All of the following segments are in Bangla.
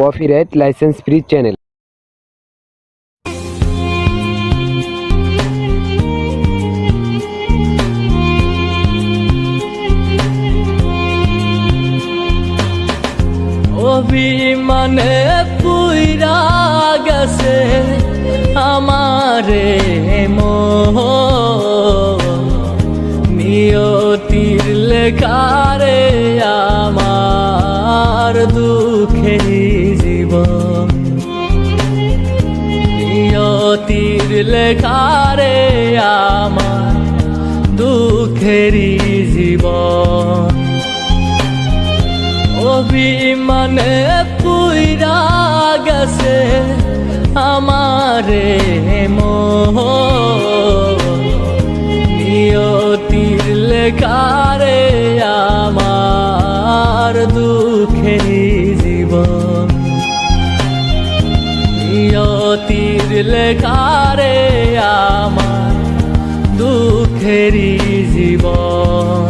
Copyright licence free channel. অভিমানে পুইরা গেছে আমারে নিয়তির লেখারে আমার দুঃখে জীবন। নিয়তির লেখারে আমার দুঃখেরই জীবন। অভিমানে পুইরা গেছে আমারে নিয়তির লেখারে আমার দুঃখের জীবন। নিয়তির লেখারে আমার দুঃখেরই জীবন।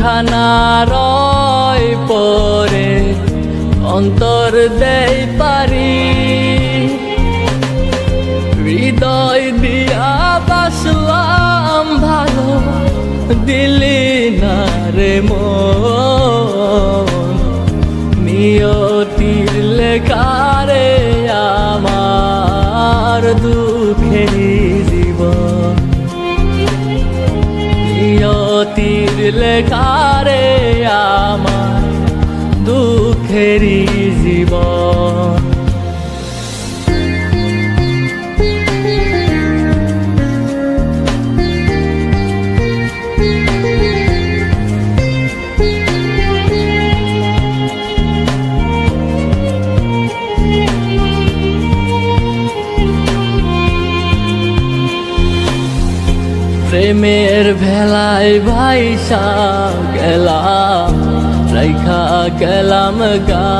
খানা রয় পরে অন্তর দেই পারি। হৃদয় দিয়া বাসলাম ভালো, দিলি না রে নিয়তির লেখারে আমার দুঃখের জীবন। লেখারে আমার দুঃখেরই জীবন? প্রেমের ভেলায় ভাইসা গেলাম, রাইখা গেলাম গা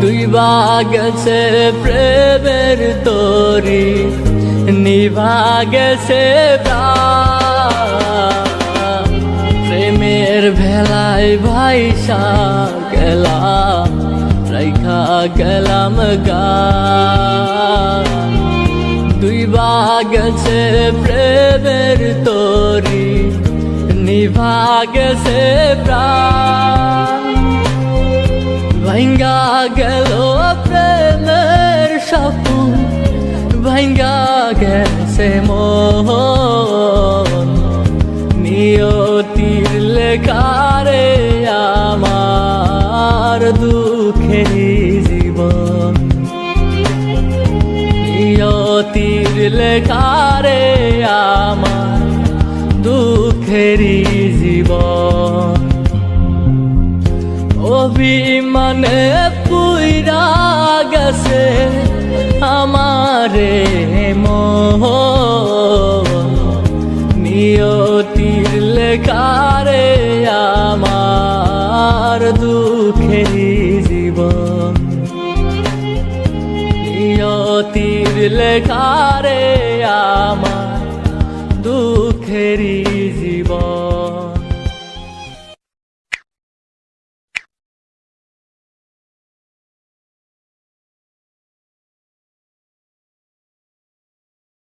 দুই গেছে প্রেমের তরি, নিভা গেছে। প্রেমের ভেলায় ভাইসা গেলাম, রাইখা গেলাম গা দুই গেছে প্রেমের তরি নিভা গেছে প্রাণ। ভাঙ্গা গেল প্রেমের স্বপ্ন ভাঙ্গা গেছে মোহন নিয়তির লেখারে আমার দুঃখেরই জীবন। অভিমানে পুইরা গেছে আমারে মোহ। নিয়তির লেখারে আমার দুঃখের জীবন। নিয়তির লেখারে আমার দুঃখেরই